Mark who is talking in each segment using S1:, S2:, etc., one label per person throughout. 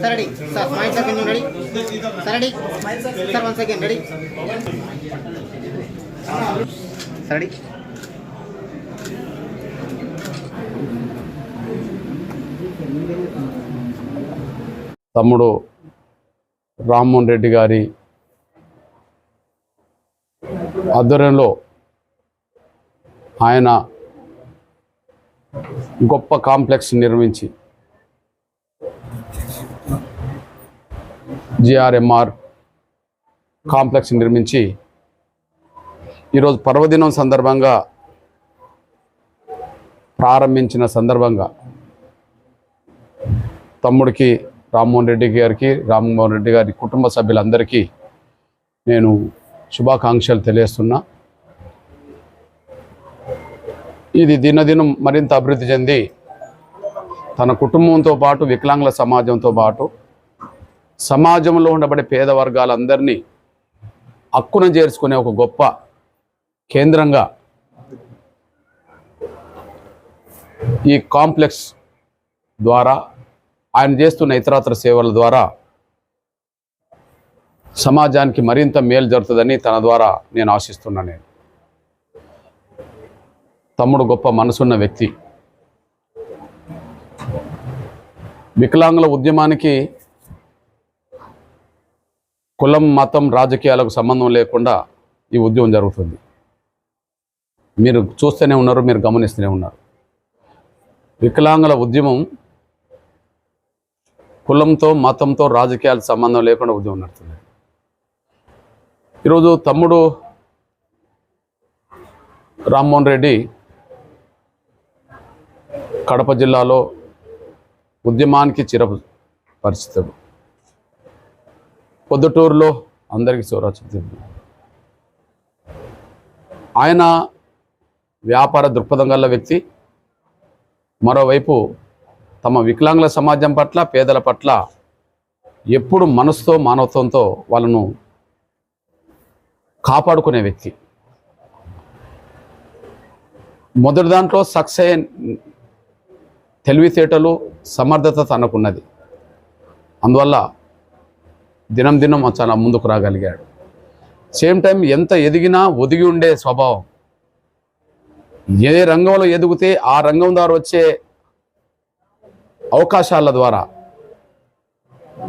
S1: Sir ready sir my second ready sir ready sir one second ready sir ready
S2: తమ్ముడు రామ్మోహన్ రెడ్డి గారి ఆధ్వర్యంలో ఆయన గొప్ప కాంప్లెక్స్ నిర్మించి జిఆర్ఎంఆర్ కాంప్లెక్స్ నిర్మించి ఈరోజు పర్వదినం సందర్భంగా ప్రారంభించిన సందర్భంగా తమ్ముడికి రామ్మోహన్ రెడ్డి గారికి రామ్మోహన్ రెడ్డి గారి కుటుంబ సభ్యులందరికీ నేను శుభాకాంక్షలు తెలియస్తున్నా ఇది దినదినం మరింత అభివృద్ధి చెంది తన కుటుంబంతో పాటు వికలాంగుల సమాజంతో పాటు సమాజంలో ఉండబడే పేద వర్గాలందరినీ హక్కున చేర్చుకునే ఒక గొప్ప కేంద్రంగా ఈ కాంప్లెక్స్ ద్వారా ఆయన చేస్తున్న ఇతరత్ర సేవల ద్వారా సమాజానికి మరింత మేలు జరుగుతుందని తన ద్వారా నేను ఆశిస్తున్నాను నేను. తమ్ముడు గొప్ప మనసున్న వ్యక్తి. వికలాంగుల ఉద్యమానికి కులం మతం రాజకీయాలకు సంబంధం లేకుండా ఈ ఉద్యమం జరుగుతుంది. మీరు చూస్తూనే ఉన్నారు మీరు గమనిస్తూనే ఉన్నారు. వికలాంగుల ఉద్యమం కులంతో మతంతో రాజకీయాలు సంబంధం లేకుండా ఉద్యమం నడుస్తుంది. ఈరోజు తమ్ముడు రామ్మోహన్ రెడ్డి కడప జిల్లాలో ఉద్యమానికి చిర పరిస్థితుడు పొద్దుటూరులో అందరికీ సౌరాచుతుంది ఆయన వ్యాపార దృక్పథం గల వ్యక్తి. మరోవైపు తమ వికలాంగుల సమాజం పట్ల పేదల పట్ల ఎప్పుడు మనసుతో మానవత్వంతో వాళ్ళను కాపాడుకునే వ్యక్తి. మొదటి దాంట్లో సక్సెస్ తెలివితేటలు సమర్థత తనకున్నది. అందువల్ల దినం దినం చాలా ముందుకు రాగలిగాడు. సేమ్ టైం ఎంత ఎదిగినా ఒదిగి ఉండే స్వభావం. ఏ రంగంలో ఎదిగితే ఆ రంగం ద్వారా వచ్చే అవకాశాల ద్వారా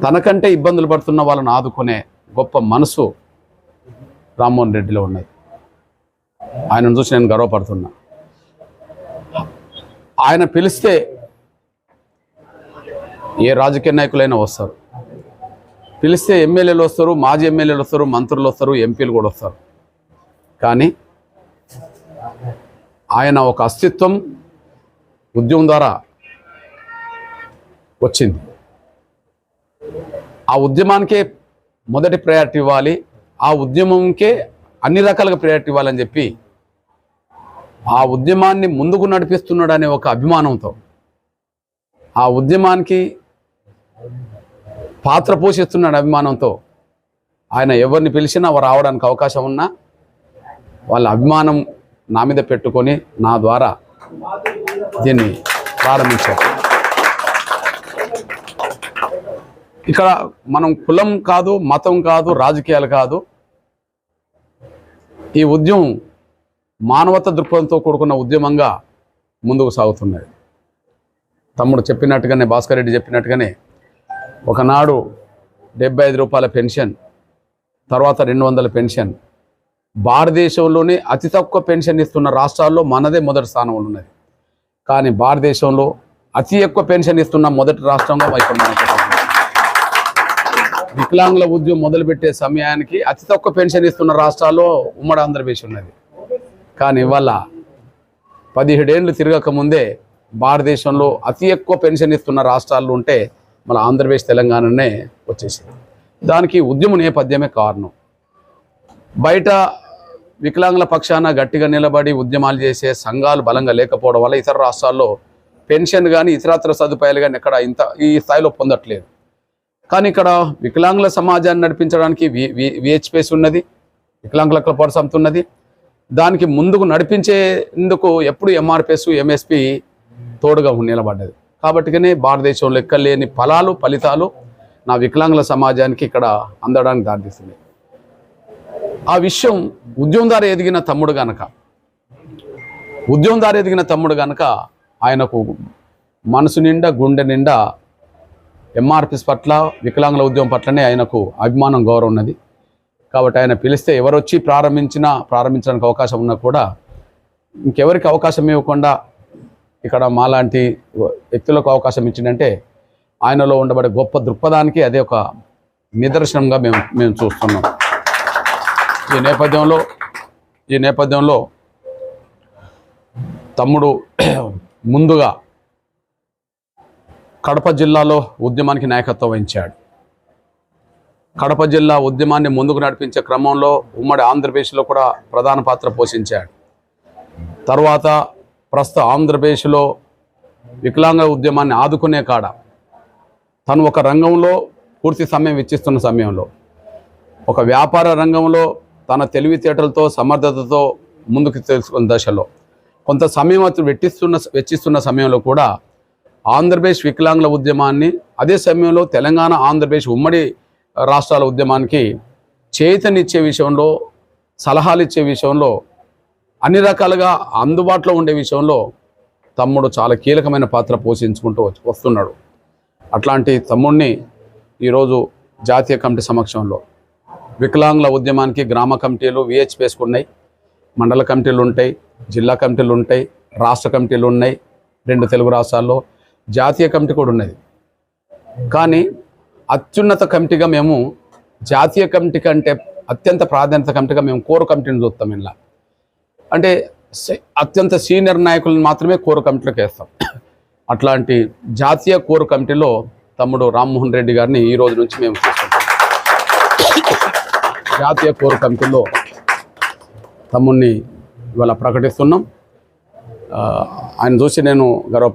S2: తనకంటే ఇబ్బందులు పడుతున్న వాళ్ళని ఆదుకునే గొప్ప మనసు రామ్మోహన్ రెడ్డిలో ఉన్నది. ఆయనను చూసి నేను గర్వపడుతున్నా. ఆయన పిలిస్తే ఏ రాజకీయ నాయకులైనా వస్తారు. పిలిస్తే ఎమ్మెల్యేలు వస్తారు మాజీ ఎమ్మెల్యేలు వస్తారు మంత్రులు వస్తారు ఎంపీలు కూడా వస్తారు. కానీ ఆయన ఒక అస్తిత్వం ఉద్యమం ద్వారా వచ్చింది. ఆ ఉద్యమానికే మొదటి ప్రయారిటీ ఇవ్వాలి. ఆ ఉద్యమంకే అన్ని రకాలుగా ప్రయారిటీ ఇవ్వాలని చెప్పి ఆ ఉద్యమాన్ని ముందుకు నడిపిస్తున్నాడు అనే ఒక అభిమానంతో ఆ ఉద్యమానికి పాత్ర పోషిస్తున్నాడు అభిమానంతో ఆయన ఎవరిని పిలిచినా వారు రావడానికి అవకాశం ఉన్నా వాళ్ళ అభిమానం నా మీద పెట్టుకొని నా ద్వారా దీన్ని ప్రారంభించారు. ఇక్కడ మనం కులం కాదు మతం కాదు రాజకీయాలు కాదు. ఈ ఉద్యమం మానవత దృక్పథంతో కూడుకున్న ఉద్యమంగా ముందుకు సాగుతున్నది. తమ్ముడు చెప్పినట్టుగానే భాస్కర్ రెడ్డి చెప్పినట్టుగానే ఒకనాడు డెబ్బై ఐదు రూపాయల పెన్షన్ తర్వాత రెండు వందల పెన్షన్. భారతదేశంలోనే అతి తక్కువ పెన్షన్ ఇస్తున్న రాష్ట్రాల్లో మనదే మొదటి స్థానంలో ఉన్నది. కానీ భారతదేశంలో అతి ఎక్కువ పెన్షన్ ఇస్తున్న మొదటి రాష్ట్రంగా వైపు వికలాంగుల ఉద్యమం మొదలుపెట్టే సమయానికి అతి తక్కువ పెన్షన్ ఇస్తున్న రాష్ట్రాల్లో ఉమ్మడి ఆంధ్రప్రదేశ్ ఉన్నది. కానీ ఇవాళ పదిహేడేళ్ళు తిరగక ముందే భారతదేశంలో అతి ఎక్కువ పెన్షన్ ఇస్తున్న రాష్ట్రాలు ఉంటే మన ఆంధ్రప్రదేశ్ తెలంగాణనే వచ్చేసింది. దానికి ఉద్యమ నేపథ్యమే కారణం. బయట వికలాంగుల పక్షాన గట్టిగా నిలబడి ఉద్యమాలు చేసే సంఘాలు బలంగా లేకపోవడం వల్ల ఇతర రాష్ట్రాల్లో పెన్షన్ కానీ ఇతరత్ర సదుపాయాలు కానీ ఎక్కడ ఇంత ఈ స్థాయిలో పొందట్లేదు. కానీ ఇక్కడ వికలాంగుల సమాజాన్ని నడిపించడానికి వి ఉన్నది వికలాంగుల క్లబ్ సంస్థ ఉన్నది. దానికి ముందుకు నడిపించేందుకు ఎప్పుడు ఎంఆర్పిఎస్ ఎంఎస్పి తోడుగా నిలబడ్డది. కాబట్టికనే భారతదేశంలో ఎక్కలేని ఫలాలు ఫలితాలు నా వికలాంగుల సమాజానికి ఇక్కడ అందడానికి దారితీస్తుంది ఆ విషయం ఉద్యమదారు ఎదిగిన తమ్ముడు గనక ఉద్యమదారు ఎదిగిన తమ్ముడు గనక ఆయనకు మనసు నిండా గుండె నిండా ఎంఆర్పిస్ పట్ల వికలాంగుల ఉద్యమం పట్లనే ఆయనకు అభిమానం గౌరవం ఉన్నది. కాబట్టి ఆయన పిలిస్తే ఎవరొచ్చి ప్రారంభించినా ప్రారంభించడానికి అవకాశం ఉన్నా కూడా ఇంకెవరికి అవకాశం ఇవ్వకుండా ఇక్కడ మాలాంటి వ్యక్తులకు అవకాశం ఇచ్చిందంటే ఆయనలో ఉండబడే గొప్ప దృక్పథానికి అదే ఒక నిదర్శనంగా మేము మేము చూస్తున్నాం. ఈ నేపథ్యంలో ఈ నేపథ్యంలో తమ్ముడు ముందుగా కడప జిల్లాలో ఉద్యమానికి నాయకత్వం వహించాడు. కడప జిల్లా ఉద్యమాన్ని ముందుకు నడిపించే క్రమంలో ఉమ్మడి ఆంధ్రప్రదేశ్లో కూడా ప్రధాన పాత్ర పోషించాడు. తర్వాత ప్రస్తుత ఆంధ్రప్రదేశ్లో వికలాంగ ఉద్యమాన్ని ఆదుకునే కాడ తను ఒక రంగంలో పూర్తి సమయం వెచ్చిస్తున్న సమయంలో ఒక వ్యాపార రంగంలో తన తెలివితేటలతో సమర్థతతో ముందుకు తెలుసుకున్న దశలో కొంత సమయం అతను వెట్టిస్తున్న వెచ్చిస్తున్న సమయంలో కూడా ఆంధ్రప్రదేశ్ వికలాంగుల ఉద్యమాన్ని అదే సమయంలో తెలంగాణ ఆంధ్రప్రదేశ్ ఉమ్మడి రాష్ట్రాల ఉద్యమానికి చేతనిచ్చే విషయంలో సలహాలు ఇచ్చే విషయంలో అన్ని రకాలుగా అందుబాటులో ఉండే విషయంలో తమ్ముడు చాలా కీలకమైన పాత్ర పోషించుకుంటూ వస్తున్నాడు. అట్లాంటి తమ్ముడిని ఈరోజు జాతీయ కమిటీ సమక్షంలో వికలాంగుల ఉద్యమానికి గ్రామ కమిటీలు విహెచ్పిఎస్కి ఉన్నాయి మండల కమిటీలు ఉంటాయి జిల్లా కమిటీలు ఉంటాయి రాష్ట్ర కమిటీలు ఉన్నాయి రెండు తెలుగు రాష్ట్రాల్లో జాతీయ కమిటీ కూడా ఉన్నది. కానీ అత్యున్నత కమిటీగా మేము జాతీయ కమిటీ కంటే అత్యంత ప్రాధాన్యత కమిటీగా మేము కోర్ కమిటీని చూస్తాం ఇలా అంటే అత్యంత సీనియర్ నాయకులను మాత్రమే కోర్ కమిటీలోకి వేస్తాం. అట్లాంటి జాతీయ కోర్ కమిటీలో తమ్ముడు రామ్మోహన్ రెడ్డి గారిని ఈ రోజు నుంచి మేము చూసుకుంటాం జాతీయ కోర్ కమిటీలో తమ్ముడిని ఇవాళ ప్రకటిస్తున్నాం. ఆయన చూసి నేను గర్వపడ